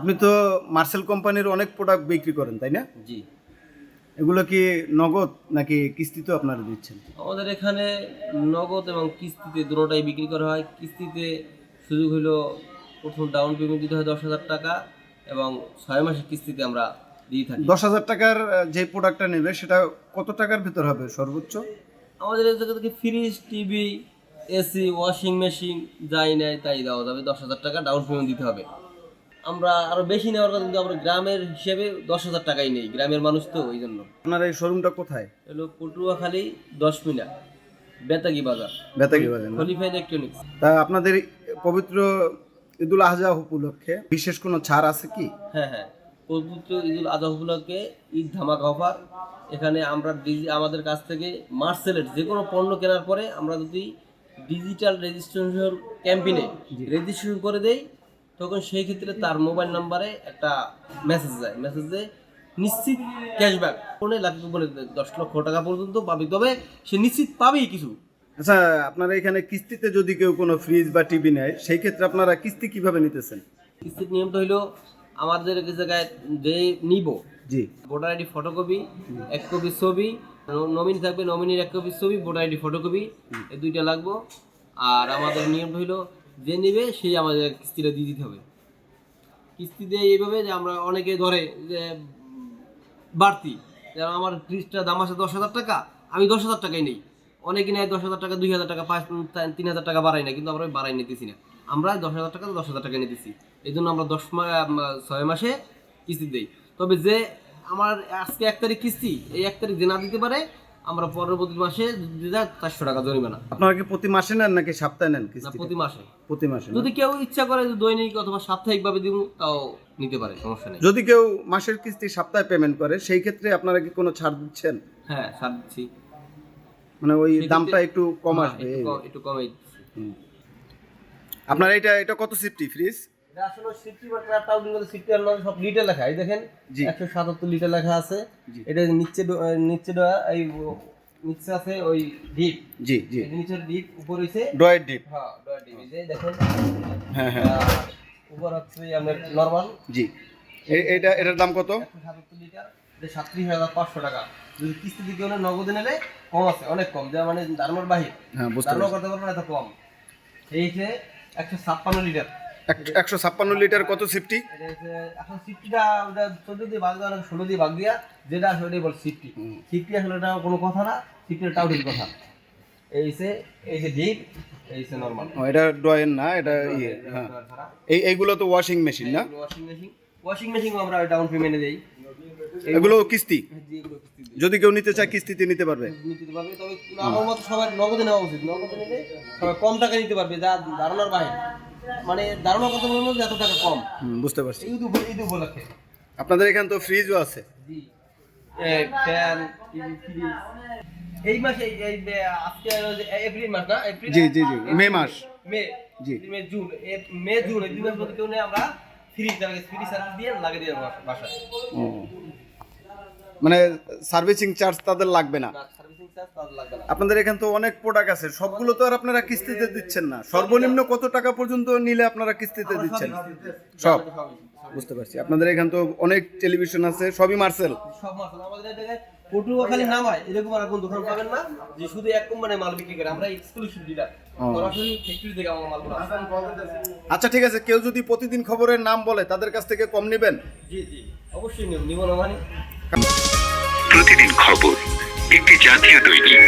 আপনি তো মার্সেল কোম্পানির অনেক প্রোডাক্ট বিক্রি করেন তাই না? জি। এগুলো কি নগদ নাকি কিস্তিতেও আপনারা দিচ্ছেন? আমাদের এখানে নগদ এবং কিস্তিতে দুটোটাই বিক্রি করা হয়। কিস্তিতে সুযোগ হলো প্রথম ডাউন পেমেন্ট দিতে হয় দশ হাজার টাকা এবং ছয় মাসের কিস্তিতে আমরা দিয়ে থাকি। দশ হাজার টাকার যে প্রোডাক্টটা নেবে সেটা কত টাকার ভিতর হবে সর্বোচ্চ? আমাদের এই জায়গা থেকে fridge TV AC washing machine যাই নেয় তাই দেওয়া যাবে। দশ হাজার টাকা ডাউন পেমেন্ট দিতে হবে। আমরা আরও বেশি নেওয়ার কথা কিন্তু আমরা গ্রামের হিসেবে দশ হাজার টাকাই নেই গ্রামের মানুষ তো ওই জন্য। আপনার এই শোরুমটা কোথায়? এলো পটুয়াখালী দশ মিনা বেতাগি বাজার। বেতাগি বাজার? খলিফা ইলেকট্রনিক্স। তা আপনাদের পবিত্র ঈদুল আজহা উপলক্ষে বিশেষ কোনো ছাড় আছে কি? হ্যাঁ হ্যাঁ। পবিত্র ঈদুল আজহা উপলক্ষে ঈদ ধামাকা অফার। এখানে আমরা ডিজি আমাদের কাছ থেকে মার্সেলের যে কোনো পণ্য কেনার পরে আমরা যদি ডিজিটাল রেজিস্ট্রেশন ক্যাম্পেইনে রেজিস্ট্রেশন করে দেই তখন সেই ক্ষেত্রে তার মোবাইল নাম্বারে একটা মেসেজ যায়। মেসেজে নিশ্চিত ক্যাশব্যাক ফোনে লাগবে বলে দশ লক্ষ টাকা পর্যন্ত পাবে। তবে সে নিশ্চিত পাবেই কিছু। আচ্ছা আপনারা এখানে কিস্তিতে যদি কেউ কোনো ফ্রিজ বা টিভি নেয় সেই ক্ষেত্রে আপনারা কিস্তি কীভাবে নিতেছেন? কিস্তির নিয়মটা হইল আমাদের এক জায়গায় যে নিব জি। ভোটার আইডি ফটোকপি এক কপি ছবি নমিনি থাকবে নমিনির এক কপি ছবি ভোটার আইডি ফটোকপি এই দুইটা লাগবো। আর আমাদের নিয়ম হইল যে নেবে সেই আমাদের কিস্তিটা দিয়ে দিতে হবে। কিস্তি দিয়ে এইভাবে যে আমরা অনেকে ধরে যে বাড়তি। যেমন আমার ফ্রিজটা দাম আছে দশ হাজার টাকা, আমি দশ হাজার টাকাই নেই। অনেকে নেয় দশ হাজার টাকা, দুই হাজার টাকা, পাঁচ, তিন হাজার টাকা বাড়াই না, কিন্তু আমরা বাড়াই নিতেছি না। আমরা দশ হাজার টাকা, দশ হাজার টাকা নিতেছি। এই জন্য আমরা দশ মা, ছয় মাসে কিস্তি দেই। তবে যে আমার আজকে এক তারিখ কিস্তি, এই এক তারিখ যে না দিতে পারে আমরা পরবর্তী মাসে চারশো টাকা জরিমানা। আপনারা কি প্রতি মাসে নেন নাকি সপ্তাহে নেন না প্রতি মাসে। প্রতি মাসে যদি কেউ ইচ্ছা করে দৈনিক অথবা সাপ্তাহিকভাবে দিব তাও নিতে পারে সমস্যা নেই। যদি কেউ মাসের কিস্তি সপ্তাহে পেমেন্ট করে সেই ক্ষেত্রে আপনারা কি কোনো ছাড় দিচ্ছেন? হ্যাঁ ছাড় দিচ্ছি। মানে ওই দামটা একটু কম হ্যাঁ, আসবে। একটু কমে। আপনার এটা এটা কত সিফটি ফ্রিজ আসলে সিফটি বা আর নয় সব লিটার লেখা। এই দেখেন জি। একশো সাতাত্তর লিটার লেখা আছে। এটা নিচে নিচে এই নিচে আছে ওই ডিপ জি জি। নিচের ডিপ উপর হইছে ডয়ের ডিপ হ্যাঁ ডয়া ডিপ এই যে দেখেন হ্যাঁ হ্যাঁ। উপর হচ্ছে আপনার নর্মাল জি। এটা এটার দাম কত? একশো সাতাত্তর লিটার এটা সাতত্রিশ হাজার পাঁচশো টাকা। যদি কিস্তি দিতে হলে নগদে নিলে কম আছে অনেক কম। যা মানে দারমার বাহির। হ্যাঁ বুঝতে দারমা করতে পারবেন এত কম। এই যে একশো ছাপ্পান্ন লিটার এক- একশো ছাপ্পান্ন লিটার কত সিফটি এখন সিফটিটা ওটা চোদ্দ দিয়ে ভাগ দেওয়া ষোলো দিয়ে ভাগ দিয়া যেটা আসলে ওটাই বল সিফটি সিফটি আসলে এটা কোনো কথা না সিফটির ঠিক কথা। এই যে এই যে ডিপ এই যে নর্মাল এটা ডয়ের না এটা ইয়ে হ্যাঁ। এই এইগুলো তো ওয়াশিং মেশিন না? ওয়াশিং মেশিন ওয়াশিং মেশিন আমরা ডাউন পেমেন্টে দেই। এগুলো কিস্তি? দিই। যদি কেউ নিতে চায় কিস্তিতে নিতে পারবে। নিতে পারবে। তবে আমার মতো সবার নগদে নেওয়া উচিত। নগদে নিলে সবাই কম টাকা নিতে পারবে যা ধারণার বাইরে। মানে ধারণা কত বলব যে এত টাকা কম বুঝতে পারছি। ঈদ উপ- ঈদ উপলক্ষে। আপনাদের এখানে তো ফ্রিজও আছে। এই মাসে আজকে এপ্রিল মাস না? এপ্রিল জি, জি, জি, মে মাস। মে জি। May June. মে জুন এই দুই মাস মধ্যে কেউ নেই আমরা ফ্রি সার্ভিস দিয়ে লাগিয়ে দিয়ে বাসায়। মানে সার্ভিসিং চার্জ তাদের লাগবে না আপনাদের এখানে তো অনেক প্রোডাক্ট আছে সবগুলো তো আর আপনারা কিস্তিতে দিচ্ছেন না। সর্বনিম্ন কত টাকা পর্যন্ত নিলে আপনারা কিস্তিতে দিচ্ছেন? সব। বুঝতে পারছি। আপনাদের এখানে তো অনেক টেলিভিশন আছে সবই মার্সেল সব মাছ আছে। আমাদের এই জায়গায় পটুয়াখালী নামায় এরকম আর কোন দোকান পাবেন না যে শুধু এক কোম্পানির মাল বিক্রি করে। আমরা এক্সক্লুসিভ ডিলার ও। সরাসরি ফ্যাক্টরি থেকে আমার মালগুলো আসে। আচ্ছা ঠিক আছে। কেউ যদি প্রতিদিন খবরের নাম বলে তাদের কাছ থেকে কম নেবেন? জি জি। অবশ্যই নিব। নিব না মানে? প্রতিদিন খবর একটি জাতীয় দৈনিক